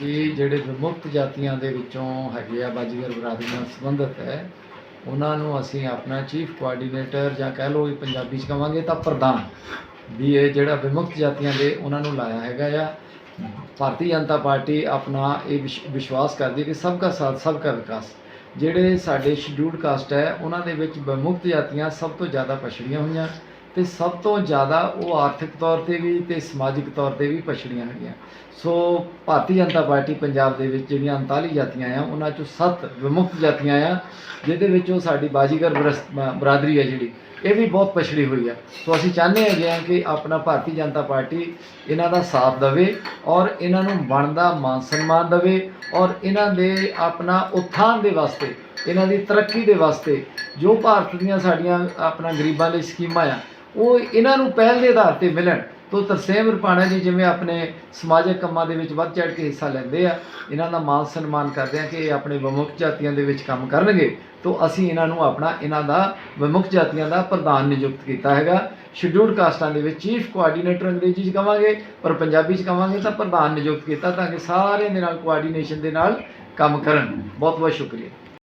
ਜੀ ਜਿਹੜੇ ਵਿਮੁਕਤ ਜਾਤੀਆਂ ਦੇ ਵਿੱਚੋਂ ਹੈਗੇ ਆ ਬਾਜੀਗਰ ਬਰਾਦਰੀ ਨਾਲ ਸੰਬੰਧਿਤ ਹੈ, ਉਹਨਾਂ ਨੂੰ ਅਸੀਂ ਆਪਣਾ ਚੀਫ ਕੋਆਰਡੀਨੇਟਰ ਜਾਂ ਕਹਿ ਲਓ ਵੀ ਪੰਜਾਬੀ ਚ ਕਵਾਂਗੇ ਤਾਂ ਪ੍ਰਧਾਨ, ਵੀ ਇਹ ਜਿਹੜਾ ਵਿਮੁਕਤ ਜਾਤੀਆਂ ਦੇ ਉਹਨਾਂ ਨੂੰ ਲਾਇਆ ਹੈਗਾ ਆ। ਭਾਰਤੀ ਜਨਤਾ ਪਾਰਟੀ ਆਪਣਾ ਇਹ ਵਿਸ਼- ਵਿਸ਼ਵਾਸ ਕਰਦੀ ਹੈ ਕਿ ਸਭ ਦਾ ਸਾਥ, ਸਭ ਦਾ ਵਿਕਾਸ। ਜਿਹੜੇ ਸਾਡੇ ਸ਼ਡਿਊਲਡ ਕਾਸਟ ਹੈ, ਉਹਨਾਂ ਦੇ ਵਿੱਚ ਵਿਮੁਕਤ ਜਾਤੀਆਂ ਸਭ ਤੋਂ ਜ਼ਿਆਦਾ ਪਛੜੀਆਂ ਹੋਈਆਂ। ਤੇ ਸਭ ਤੋਂ ਜ਼ਿਆਦਾ ਉਹ ਆਰਥਿਕ ਤੌਰ ਤੇ ਵੀ ਤੇ ਸਮਾਜਿਕ ਤੌਰ ਤੇ ਵੀ ਪਛੜੀਆਂ ਹੈਗੀਆਂ। ਸੋ ਭਾਰਤੀ ਜਨਤਾ ਪਾਰਟੀ ਪੰਜਾਬ ਦੇ ਵਿੱਚ ਜਿਹੜੀਆਂ 39 ਜਾਤੀਆਂ ਆ, ਉਹਨਾਂ ਚੋਂ 7 ਵਿਮੁਕਤ ਜਾਤੀਆਂ ਆ, ਜਿਹਦੇ ਵਿੱਚ ਉਹ ਸਾਡੀ ਬਾਜੀਗਰ ਬਰਸ- ਬਰਾਦਰੀ ਹੈ ਜਿਹੜੀ, ਇਹ ਵੀ ਬਹੁਤ ਪਛੜੀ ਹੋਈ ਆ। ਸੋ ਅਸੀਂ ਚਾਹੁੰਦੇ ਹੈਗੇ ਆ ਕਿ ਆਪਣਾ ਭਾਰਤੀ ਜਨਤਾ ਪਾਰਟੀ ਇਹਨਾਂ ਦਾ ਸਾਥ ਦੇਵੇ ਔਰ ਇਹਨਾਂ ਨੂੰ ਬਣਦਾ ਮਾਨ ਸਨਮਾਨ ਦੇਵੇ ਔਰ ਇਹਨਾਂ ਦੇ ਆਪਣਾ ਉત્ਥਾਨ ਦੇ ਵਾਸਤੇ, ਇਹਨਾਂ ਦੀ ਤਰੱਕੀ ਦੇ ਵਾਸਤੇ ਜੋ ਭਾਰਤ ਦੀਆਂ ਸਾਡੀਆਂ ਆਪਣਾ ਗਰੀਬਾਂ ਲਈ ਸਕੀਮਾਂ ਆ ਉਹ ਇਹਨਾਂ ਨੂੰ ਪਹਿਲ ਦੇ ਆਧਾਰ ਤੇ ਮਿਲਣ। ਤੋ ਤਰਸੇਮ ਰਪਾਣਾ ਜੀ ਜਿਵੇਂ ਆਪਣੇ ਸਮਾਜਿਕ ਕੰਮਾਂ ਦੇ ਵਿੱਚ ਵੱਧ ਚੜ੍ਹ ਕੇ ਹਿੱਸਾ ਲੈਂਦੇ ਆ, ਇਹਨਾਂ ਦਾ ਮਾਨ ਸਨਮਾਨ ਕਰਦੇ ਆ ਕਿ ਇਹ ਆਪਣੇ ਵਿਮੁਕਤ ਜਾਤੀਆਂ ਦੇ ਵਿੱਚ ਕੰਮ ਕਰਨਗੇ। ਤੋ ਅਸੀਂ ਇਹਨਾਂ ਨੂੰ ਆਪਣਾ, ਇਹਨਾਂ ਦਾ ਵਿਮੁਕਤ ਜਾਤੀਆਂ ਦਾ ਪ੍ਰਧਾਨ ਨਿਯੁਕਤ ਕੀਤਾ ਹੈਗਾ। ਸ਼ਡਿਊਲਡ ਕਾਸਟਾਂ ਦੇ ਵਿੱਚ ਚੀਫ ਕੋਆਰਡੀਨੇਟਰ ਅੰਗਰੇਜ਼ੀ 'ਚ ਕਵਾਂਗੇ, ਪਰ ਪੰਜਾਬੀ 'ਚ ਕਵਾਂਗੇ ਤਾਂ ਪ੍ਰਧਾਨ ਨਿਯੁਕਤ ਕੀਤਾ ਤਾਂ ਕਿ ਸਾਰਿਆਂ ਦੇ ਨਾਲ ਕੋਆਰਡੀਨੇਸ਼ਨ ਦੇ ਨਾਲ ਕੰਮ ਕਰਨ। ਬਹੁਤ ਬਹੁਤ ਸ਼ੁਕਰੀਆ।